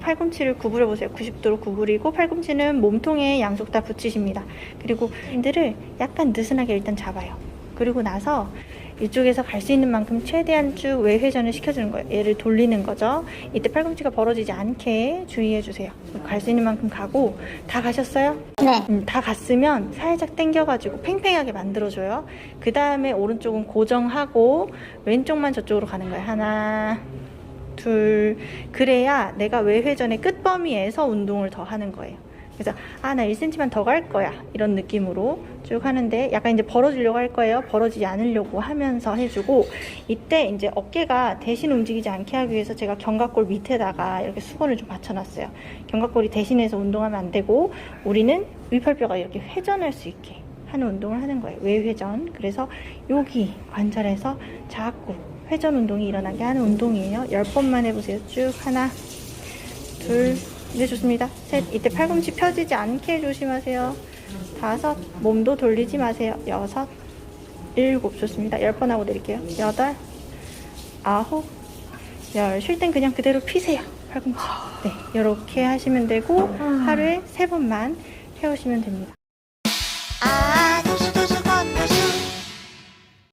팔꿈치를 구부려 보세요. 90도로 구부리고 팔꿈치는 몸통에 양쪽 다 붙이십니다. 그리고 핸들을 약간 느슨하게 일단 잡아요. 그리고 나서 이쪽에서 갈 수 있는 만큼 최대한 쭉 외회전을 시켜주는 거예요. 얘를 돌리는 거죠. 이때 팔꿈치가 벌어지지 않게 주의해 주세요. 갈 수 있는 만큼 가고 다 가셨어요? 네. 음, 다 갔으면 살짝 당겨가지고 팽팽하게 만들어줘요. 그 다음에 오른쪽은 고정하고 왼쪽만 저쪽으로 가는 거예요. 하나, 둘. 그래야 내가 외회전의 끝범위에서 운동을 더 하는 거예요. 그래서 아, 나 1cm만 더 갈 거야. 이런 느낌으로 쭉 하는데 약간 이제 벌어지려고 할 거예요. 벌어지지 않으려고 하면서 해주고 이때 이제 어깨가 대신 움직이지 않게 하기 위해서 제가 견갑골 밑에다가 이렇게 수건을 좀 받쳐놨어요. 견갑골이 대신해서 운동하면 안 되고 우리는 위팔뼈가 이렇게 회전할 수 있게 하는 운동을 하는 거예요. 외회전. 그래서 여기 관절에서 자꾸 회전 운동이 일어나게 하는 운동이에요. 10번만 해보세요. 쭉 하나, 둘, 네 좋습니다. 셋, 이때 팔꿈치 펴지지 않게 조심하세요. 다섯, 몸도 돌리지 마세요. 여섯, 일곱 좋습니다. 열 번 하고 내릴게요. 여덟, 아홉, 열. 쉴 땐 그냥 그대로 피세요. 팔꿈치. 네, 이렇게 하시면 되고 하루에 세 번만 해오시면 됩니다. I